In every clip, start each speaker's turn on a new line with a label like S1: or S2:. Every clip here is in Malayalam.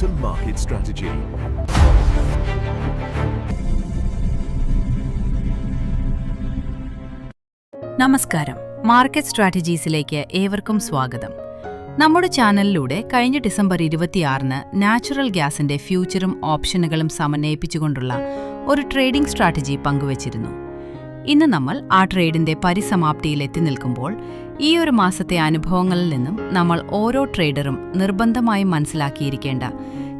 S1: to market strategy.
S2: നമസ്കാരം. മാർക്കറ്റ് സ്ട്രാറ്റജീസിലേക്ക് ഏവർക്കും സ്വാഗതം. നമ്മുടെ ചാനലിലൂടെ കഴിഞ്ഞ ഡിസംബർ ഇരുപത്തിയാറിന് നാച്ചുറൽ ഗ്യാസിന്റെ ഫ്യൂച്ചറും ഓപ്ഷനുകളും സമന്വയിപ്പിച്ചുകൊണ്ടുള്ള ഒരു ട്രേഡിംഗ് സ്ട്രാറ്റജി പങ്കുവച്ചിരുന്നു. ഇന്ന് നമ്മൾ ആ ട്രേഡിന്റെ പരിസമാപ്തിയിൽ എത്തി നിൽക്കുമ്പോൾ ഈ ഒരു മാസത്തെ അനുഭവങ്ങളിൽ നിന്നും നമ്മൾ ഓരോ ട്രേഡറും നിർബന്ധമായും മനസ്സിലാക്കിയിരിക്കേണ്ട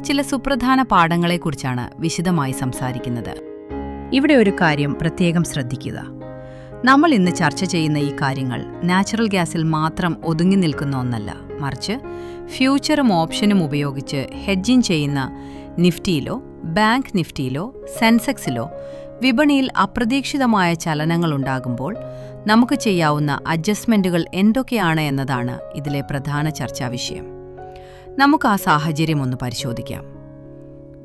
S2: ചില സുപ്രധാന പാഠങ്ങളെക്കുറിച്ചാണ് വിശദമായി സംസാരിക്കുന്നത്. ഇവിടെ ഒരു കാര്യം പ്രത്യേകം ശ്രദ്ധിക്കുക. നമ്മൾ ഇന്ന് ചർച്ച ചെയ്യുന്ന ഈ കാര്യങ്ങൾ നാച്ചുറൽ ഗ്യാസിൽ മാത്രം ഒതുങ്ങി നിൽക്കുന്ന ഒന്നല്ല. മറിച്ച് ഫ്യൂച്ചറും ഓപ്ഷനും ഉപയോഗിച്ച് ഹെഡ്ജിങ് ചെയ്യുന്ന നിഫ്റ്റിയിലോ ബാങ്ക് നിഫ്റ്റിയിലോ സെൻസെക്സിലോ വിപണിയിൽ അപ്രതീക്ഷിതമായ ചലനങ്ങൾ ഉണ്ടാകുമ്പോൾ നമുക്ക് ചെയ്യാവുന്ന അഡ്ജസ്റ്റ്മെന്റുകൾ എന്തൊക്കെയാണ് എന്നതാണ് ഇതിലെ പ്രധാന ചർച്ചാ വിഷയം. നമുക്ക് ആ സാഹചര്യം ഒന്ന് പരിശോധിക്കാം.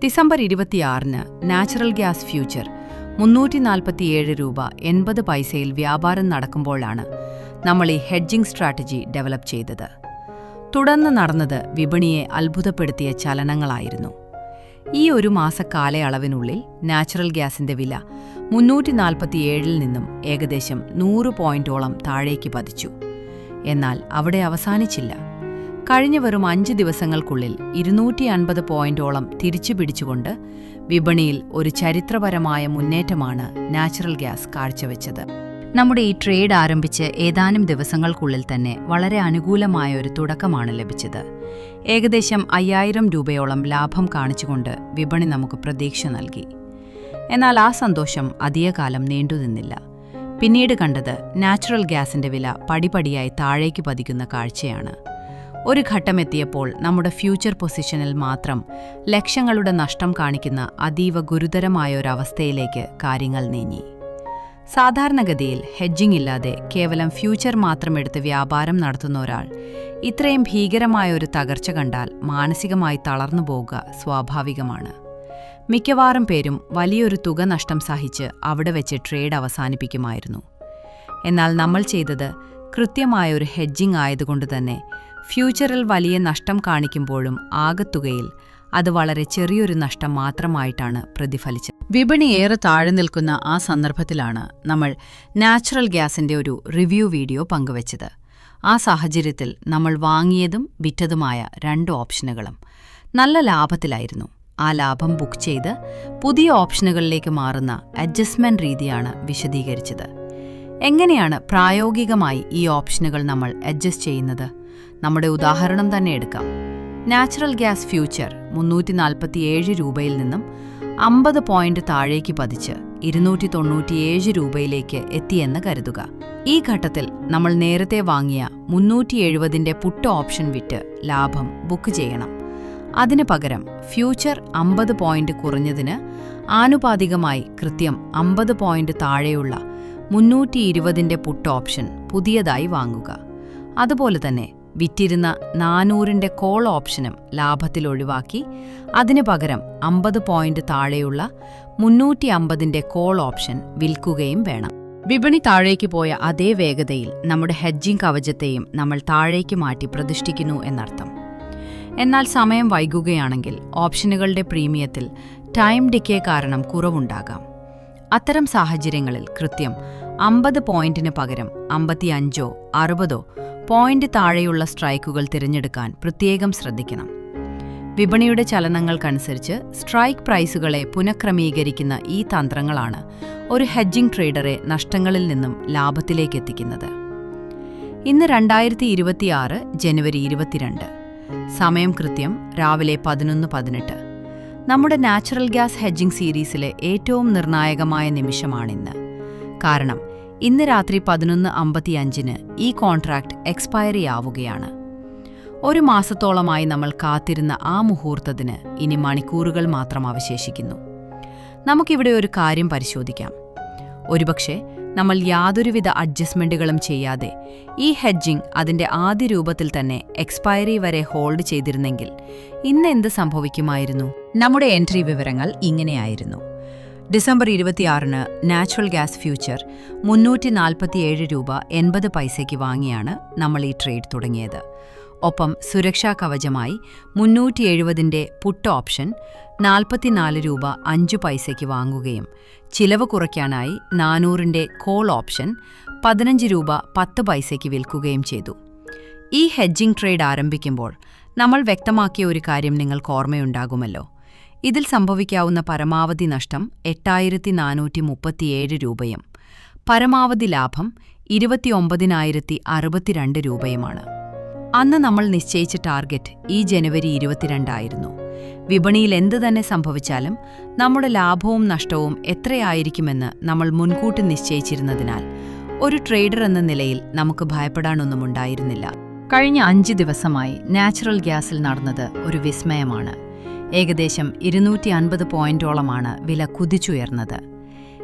S2: ഡിസംബർ ഇരുപത്തിയാറിന് നാച്ചുറൽ ഗ്യാസ് ഫ്യൂച്ചർ മുന്നൂറ്റി നാൽപ്പത്തിയേഴ് രൂപ എൺപത് പൈസയിൽ വ്യാപാരം നടക്കുമ്പോഴാണ് നമ്മൾ ഈ ഹെഡ്ജിംഗ് സ്ട്രാറ്റജി ഡെവലപ്പ് ചെയ്തത്. തുടർന്ന് നടന്നത് വിപണിയെ അത്ഭുതപ്പെടുത്തിയ ചലനങ്ങളായിരുന്നു. ഈ ഒരു മാസക്കാലയളവിനുള്ളിൽ നാച്ചുറൽ ഗ്യാസിന്റെ വില മുന്നൂറ്റി നാൽപ്പത്തിയേഴിൽ നിന്നും ഏകദേശം നൂറ് പോയിന്റോളം താഴേക്ക് പതിച്ചു. എന്നാൽ അവിടെ അവസാനിച്ചില്ല. കഴിഞ്ഞ വെറും അഞ്ച് ദിവസങ്ങൾക്കുള്ളിൽ ഇരുന്നൂറ്റി അൻപത് പോയിന്റോളം തിരിച്ചു പിടിച്ചുകൊണ്ട് വിപണിയിൽ ഒരു ചരിത്രപരമായ മുന്നേറ്റമാണ് നാച്ചുറൽ ഗ്യാസ് കാഴ്ചവെച്ചത്. നമ്മുടെ ഈ ട്രേഡ് ആരംഭിച്ച് ഏതാനും ദിവസങ്ങൾക്കുള്ളിൽ തന്നെ വളരെ അനുകൂലമായ ഒരു തുടക്കമാണ് ലഭിച്ചത്. ഏകദേശം അയ്യായിരം രൂപയോളം ലാഭം കാണിച്ചുകൊണ്ട് വിപണി നമുക്ക് പ്രതീക്ഷ നൽകി. എന്നാൽ ആ സന്തോഷം അധികകാലം നീണ്ടുനിന്നില്ല. പിന്നീട് കണ്ടത് നാച്ചുറൽ ഗ്യാസിന്റെ വില പടിപടിയായി താഴേക്ക് പതിക്കുന്ന കാഴ്ചയാണ്. ഒരു ഘട്ടമെത്തിയപ്പോൾ നമ്മുടെ ഫ്യൂച്ചർ പൊസിഷനിൽ മാത്രം ലക്ഷങ്ങളുടെ നഷ്ടം കാണിക്കുന്ന അതീവ ഗുരുതരമായ ഒരവസ്ഥയിലേക്ക് കാര്യങ്ങൾ നീങ്ങി. സാധാരണഗതിയിൽ ഹെഡ്ജിംഗ് ഇല്ലാതെ കേവലം ഫ്യൂച്ചർ മാത്രം എടുത്ത് വ്യാപാരം നടത്തുന്ന ഒരാൾ ഇത്രയും ഭീകരമായ ഒരു തകർച്ച കണ്ടാൽ മാനസികമായി തളർന്നു പോവുക സ്വാഭാവികമാണ്. മിക്കവാറും പേരും വലിയൊരു തുക നഷ്ടം സഹിച്ച് അവിടെ വെച്ച് ട്രേഡ് അവസാനിപ്പിക്കുമായിരുന്നു. എന്നാൽ നമ്മൾ ചെയ്തത് കൃത്യമായ ഒരു ഹെഡ്ജിംഗ് ആയതുകൊണ്ട് തന്നെ ഫ്യൂച്ചറിൽ വലിയ നഷ്ടം കാണിക്കുമ്പോഴും ആകത്തുകയിൽ അത് വളരെ ചെറിയൊരു നഷ്ടം മാത്രമായിട്ടാണ് പ്രതിഫലിച്ചത്. വിപണി ഏറെ താഴെ നിൽക്കുന്ന ആ സന്ദർഭത്തിലാണ് നമ്മൾ നാച്ചുറൽ ഗ്യാസിന്റെ ഒരു റിവ്യൂ വീഡിയോ പങ്കുവച്ചത്. ആ സാഹചര്യത്തിൽ നമ്മൾ വാങ്ങിയതും വിറ്റതുമായ രണ്ട് ഓപ്ഷനുകളും നല്ല ലാഭത്തിലായിരുന്നു. ആ ലാഭം ബുക്ക് ചെയ്ത് പുതിയ ഓപ്ഷനുകളിലേക്ക് മാറുന്ന അഡ്ജസ്റ്റ്മെന്റ് രീതിയാണ് വിശദീകരിച്ചത്. എങ്ങനെയാണ് പ്രായോഗികമായി ഈ ഓപ്ഷനുകൾ നമ്മൾ അഡ്ജസ്റ്റ് ചെയ്യുന്നത്? നമ്മുടെ ഉദാഹരണം തന്നെ എടുക്കാം. നാച്ചുറൽ ഗ്യാസ് ഫ്യൂച്ചർ മുന്നൂറ്റി നാൽപ്പത്തിയേഴ് രൂപയിൽ നിന്നും അമ്പത് പോയിന്റ് താഴേക്ക് പതിച്ച് ഇരുന്നൂറ്റി തൊണ്ണൂറ്റിയേഴ് രൂപയിലേക്ക് എത്തിയെന്ന് കരുതുക. ഈ ഘട്ടത്തിൽ നമ്മൾ നേരത്തെ വാങ്ങിയ മുന്നൂറ്റി എഴുപതിന്റെ പുട്ട് ഓപ്ഷൻ വിറ്റ് ലാഭം ബുക്ക് ചെയ്യണം. അതിനു പകരം ഫ്യൂച്ചർ അമ്പത് പോയിന്റ് കുറഞ്ഞതിന് ആനുപാതികമായി കൃത്യം അമ്പത് പോയിന്റ് താഴെയുള്ള മുന്നൂറ്റി ഇരുപതിന്റെ പുട്ട് ഓപ്ഷൻ പുതിയതായി വാങ്ങുക. അതുപോലെ തന്നെ വിറ്റിരുന്ന നാനൂറിന്റെ കോൾ ഓപ്ഷനും ലാഭത്തിൽ ഒഴിവാക്കി അതിനു പകരം അമ്പത് പോയിന്റ് താഴെയുള്ള മുന്നൂറ്റി അമ്പതിന്റെ കോൾ ഓപ്ഷൻ വിൽക്കുകയും വേണം. വിപണി താഴേക്ക് പോയ അതേ വേഗതയിൽ നമ്മുടെ ഹെഡ്ജിംഗ് കവചത്തെയും നമ്മൾ താഴേക്ക് മാറ്റി പ്രതിഷ്ഠിക്കുന്നു എന്നർത്ഥം. എന്നാൽ സമയം വൈകുകയാണെങ്കിൽ ഓപ്ഷനുകളുടെ പ്രീമിയത്തിൽ ടൈം ഡിക്കേ കാരണം കുറവുണ്ടാകാം. അത്തരം സാഹചര്യങ്ങളിൽ കൃത്യം അമ്പത് പോയിന്റിന് പകരം അമ്പത്തിയഞ്ചോ അറുപതോ പോയിന്റ് താഴെയുള്ള സ്ട്രൈക്കുകൾ തിരഞ്ഞെടുക്കാൻ പ്രത്യേകം ശ്രദ്ധിക്കണം. വിപണിയുടെ ചലനങ്ങൾക്കനുസരിച്ച് സ്ട്രൈക്ക് പ്രൈസുകളെ പുനഃക്രമീകരിക്കുന്ന ഈ തന്ത്രങ്ങളാണ് ഒരു ഹെഡ്ജിംഗ് ട്രേഡറെ നഷ്ടങ്ങളിൽ നിന്നും ലാഭത്തിലേക്കെത്തിക്കുന്നത്. ഇന്ന് രണ്ടായിരത്തി ഇരുപത്തിയാറ് ജനുവരി ഇരുപത്തിരണ്ട്. സമയം കൃത്യം രാവിലെ പതിനൊന്ന് പതിനെട്ട്. നമ്മുടെ നാച്ചുറൽ ഗ്യാസ് ഹെഡ്ജിംഗ് സീരീസിലെ ഏറ്റവും നിർണായകമായ നിമിഷമാണിന്ന്. കാരണം ഇന്ന് രാത്രി പതിനൊന്ന് അമ്പത്തിയഞ്ചിന് ഈ കോൺട്രാക്ട് എക്സ്പയറി ആവുകയാണ് ഒരു മാസത്തോളമായി നമ്മൾ കാത്തിരുന്ന ആ മുഹൂർത്തത്തിന് ഇനി മണിക്കൂറുകൾ മാത്രം അവശേഷിക്കുന്നു. നമുക്കിവിടെ ഒരു കാര്യം പരിശോധിക്കാം. ഒരുപക്ഷെ നമ്മൾ യാതൊരുവിധ അഡ്ജസ്റ്റ്മെന്റുകളും ചെയ്യാതെ ഈ ഹെഡ്ജിംഗ് അതിന്റെ ആദ്യ രൂപത്തിൽ തന്നെ എക്സ്പയറി വരെ ഹോൾഡ് ചെയ്തിരുന്നെങ്കിൽ ഇന്ന് എന്ത് സംഭവിക്കുമായിരുന്നു? നമ്മുടെ എൻട്രി വിവരങ്ങൾ ഇങ്ങനെയായിരുന്നു. ഡിസംബർ ഇരുപത്തിയാറിന് നാച്ചുറൽ ഗ്യാസ് ഫ്യൂച്ചർ മുന്നൂറ്റി നാൽപ്പത്തിയേഴ് രൂപ എൺപത് പൈസയ്ക്ക് വാങ്ങിയാണ് നമ്മൾ ഈ ട്രേഡ് തുടങ്ങിയത്. ഒപ്പം സുരക്ഷാ കവചമായി മുന്നൂറ്റി എഴുപതിന്റെ പുട്ട് ഓപ്ഷൻ നാൽപ്പത്തിനാല് രൂപ അഞ്ചു പൈസയ്ക്ക് വാങ്ങുകയും ചിലവ് കുറയ്ക്കാനായി നാനൂറിന്റെ കോൾ ഓപ്ഷൻ പതിനഞ്ച് രൂപ പത്ത് പൈസയ്ക്ക് വിൽക്കുകയും ചെയ്തു. ഈ ഹെഡ്ജിംഗ് ട്രേഡ് ആരംഭിക്കുമ്പോൾ നമ്മൾ വ്യക്തമാക്കിയ ഒരു കാര്യം നിങ്ങൾക്ക് ഓർമ്മയുണ്ടാകുമല്ലോ. ഇതിൽ സംഭവിക്കാവുന്ന പരമാവധി നഷ്ടം എട്ടായിരത്തി നാനൂറ്റി മുപ്പത്തിയേഴ് രൂപയും പരമാവധി ലാഭം ഇരുപത്തിയൊമ്പതിനായിരത്തി അറുപത്തിരണ്ട് രൂപയുമാണ്. അന്ന് നമ്മൾ നിശ്ചയിച്ച ടാർഗറ്റ് ഈ ജനുവരി ഇരുപത്തിരണ്ടായിരുന്നു. വിപണിയിൽ എന്ത് തന്നെ സംഭവിച്ചാലും നമ്മുടെ ലാഭവും നഷ്ടവും എത്രയായിരിക്കുമെന്ന് നമ്മൾ മുൻകൂട്ടി നിശ്ചയിച്ചിരുന്നതിനാൽ ഒരു ട്രേഡർ എന്ന നിലയിൽ നമുക്ക് ഭയപ്പെടാനൊന്നും ഉണ്ടായിരുന്നില്ല കഴിഞ്ഞ അഞ്ച് ദിവസമായി നാച്ചുറൽ ഗ്യാസിൽ നടന്നത് ഒരു വിസ്മയമാണ്. ഏകദേശം ഇരുന്നൂറ്റി അൻപത് പോയിന്റോളമാണ് വില കുതിച്ചുയർന്നത്.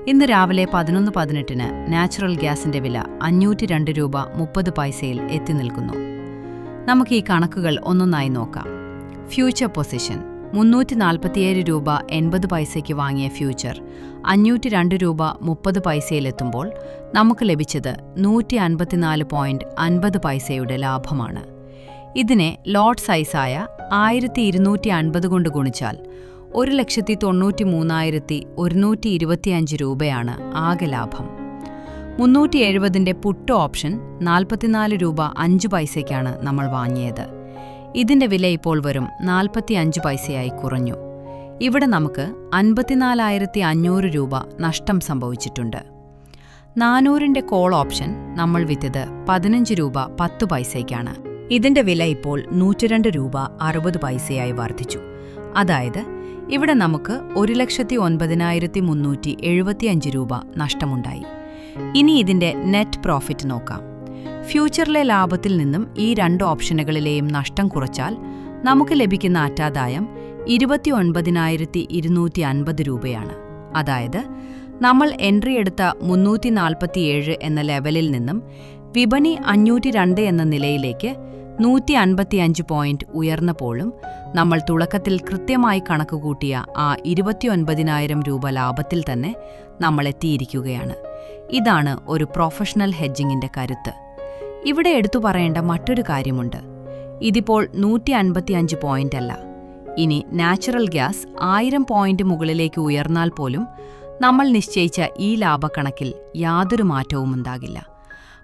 S2: ഇന്ന് രാവിലെ പതിനൊന്ന് പതിനെട്ടിന് നാച്ചുറൽ ഗ്യാസിന്റെ വില അഞ്ഞൂറ്റി രണ്ട് രൂപ മുപ്പത് പൈസയിൽ എത്തി നിൽക്കുന്നു. നമുക്ക് ഈ കണക്കുകൾ ഒന്നൊന്നായി നോക്കാം. ഫ്യൂച്ചർ പൊസിഷൻ മുന്നൂറ്റി നാൽപ്പത്തിയേഴ് രൂപ എൺപത് പൈസയ്ക്ക് വാങ്ങിയ ഫ്യൂച്ചർ അഞ്ഞൂറ്റി രണ്ട് രൂപ മുപ്പത് പൈസയിലെത്തുമ്പോൾ നമുക്ക് ലഭിച്ചത് നൂറ്റി അൻപത്തിനാല് പോയിന്റ് അൻപത് പൈസയുടെ ലാഭമാണ്. ഇതിനെ ലോട്ട് സൈസായ ആയിരത്തി ഇരുന്നൂറ്റി അൻപത് കൊണ്ട് ഗുണിച്ചാൽ ഒരു ലക്ഷത്തി തൊണ്ണൂറ്റി മൂന്നായിരത്തി ഒരുന്നൂറ്റി ഇരുപത്തിയഞ്ച് രൂപയാണ് ആകെ ലാഭം. മുന്നൂറ്റി എഴുപതിന്റെ പുട്ട് ഓപ്ഷൻ നാൽപ്പത്തിനാല് രൂപ അഞ്ച് പൈസയ്ക്കാണ് നമ്മൾ വാങ്ങിയത്. ഇതിന്റെ വില ഇപ്പോൾ വരും നാൽപ്പത്തി അഞ്ച് പൈസയായി കുറഞ്ഞു. ഇവിടെ നമുക്ക് അൻപത്തിനാലായിരത്തി അഞ്ഞൂറ് രൂപ നഷ്ടം സംഭവിച്ചിട്ടുണ്ട്. നാനൂറിന്റെ കോൾ ഓപ്ഷൻ നമ്മൾ വിറ്റത് പതിനഞ്ച് രൂപ പത്ത് പൈസയ്ക്കാണ്. ഇതിന്റെ വില ഇപ്പോൾ നൂറ്റിരണ്ട് രൂപ അറുപത് പൈസയായി വർദ്ധിച്ചു. അതായത് ഇവിടെ നമുക്ക് ഒരു ലക്ഷത്തി ഒൻപതിനായിരത്തി മുന്നൂറ്റി എഴുപത്തിയഞ്ച് രൂപ നഷ്ടമുണ്ടായി. ഇനി ഇതിന്റെ നെറ്റ് പ്രോഫിറ്റ് നോക്കാം. ഫ്യൂച്ചറിലെ ലാഭത്തിൽ നിന്നും ഈ രണ്ട് ഓപ്ഷനുകളിലെയും നഷ്ടം കുറച്ചാൽ നമുക്ക് ലഭിക്കുന്ന അറ്റാദായം ഇരുപത്തി ഒൻപതിനായിരത്തി ഇരുന്നൂറ്റി അൻപത് രൂപയാണ്. അതായത് നമ്മൾ എൻട്രി എടുത്ത മുന്നൂറ്റി നാൽപ്പത്തിയേഴ് എന്ന ലെവലിൽ നിന്നും വിപണി അഞ്ഞൂറ്റി രണ്ട് എന്ന നിലയിലേക്ക് നൂറ്റി അൻപത്തിയഞ്ച് പോയിന്റ് ഉയർന്നപ്പോഴും നമ്മൾ തുടക്കത്തിൽ കൃത്യമായി കണക്കുകൂട്ടിയ ആ ഇരുപത്തിയൊൻപതിനായിരം രൂപ ലാഭത്തിൽ തന്നെ നമ്മൾ എത്തിയിരിക്കുകയാണ്. ഇതാണ് ഒരു പ്രൊഫഷണൽ ഹെഡ്ജിങ്ങിന്റെ കരുത്ത്. ഇവിടെ എടുത്തു പറയേണ്ട മറ്റൊരു കാര്യമുണ്ട്. ഇതിപ്പോൾ നൂറ്റി അൻപത്തിയഞ്ച് പോയിന്റ് അല്ല. ഇനി നാച്ചുറൽ ഗ്യാസ് ആയിരം പോയിന്റ് മുകളിലേക്ക് ഉയർന്നാൽ പോലും നമ്മൾ നിശ്ചയിച്ച ഈ ലാഭക്കണക്കിൽ യാതൊരു മാറ്റവും ഉണ്ടാകില്ല.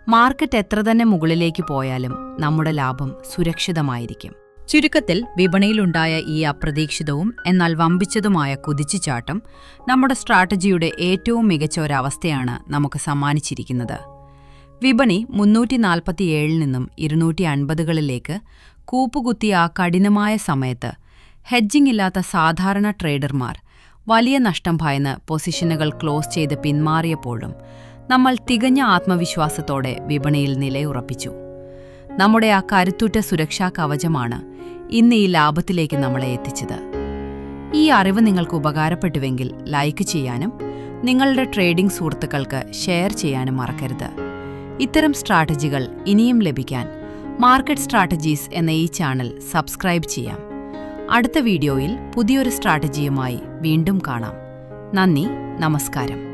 S2: മാർക്കറ്റ് എത്ര തന്നെ മുകളിലേക്ക് പോയാലും നമ്മുടെ ലാഭം സുരക്ഷിതമായിരിക്കും. ചുരുക്കത്തിൽ വിപണിയിലുണ്ടായ ഈ അപ്രതീക്ഷിതവും എന്നാൽ വമ്പിച്ചതുമായ കുതിച്ചുചാട്ടം നമ്മുടെ സ്ട്രാറ്റജിയുടെ ഏറ്റവും മികച്ച ഒരവസ്ഥയാണ് നമുക്ക് സമ്മാനിച്ചിരിക്കുന്നത്. വിപണി മുന്നൂറ്റി നാൽപ്പത്തിയേഴിൽ നിന്നും ഇരുന്നൂറ്റി അൻപതുകളിലേക്ക് കൂപ്പുകുത്തിയ ആ കഠിനമായ സമയത്ത് ഹെഡ്ജിംഗ് ഇല്ലാത്ത സാധാരണ ട്രേഡർമാർ വലിയ നഷ്ടം ഭയന്ന് പൊസിഷനുകൾ ക്ലോസ് ചെയ്ത് പിന്മാറിയപ്പോഴും നമ്മൾ തികഞ്ഞ ആത്മവിശ്വാസത്തോടെ വിപണിയിൽ നിലയുറപ്പിച്ചു. നമ്മുടെ ആ കരുത്തുറ്റ സുരക്ഷാ കവചമാണ് ഇന്ന് ഈ ലാഭത്തിലേക്ക് നമ്മളെ എത്തിച്ചത്. ഈ അറിവ് നിങ്ങൾക്ക് ഉപകാരപ്പെട്ടുവെങ്കിൽ ലൈക്ക് ചെയ്യാനും നിങ്ങളുടെ ട്രേഡിംഗ് സുഹൃത്തുക്കൾക്ക് ഷെയർ ചെയ്യാനും മറക്കരുത്. ഇത്തരം സ്ട്രാറ്റജികൾ ഇനിയും ലഭിക്കാൻ മാർക്കറ്റ് സ്ട്രാറ്റജീസ് എന്ന ഈ ചാനൽ സബ്സ്ക്രൈബ് ചെയ്യാം. അടുത്ത വീഡിയോയിൽ പുതിയൊരു സ്ട്രാറ്റജിയുമായി വീണ്ടും കാണാം. നന്ദി നമസ്കാരം.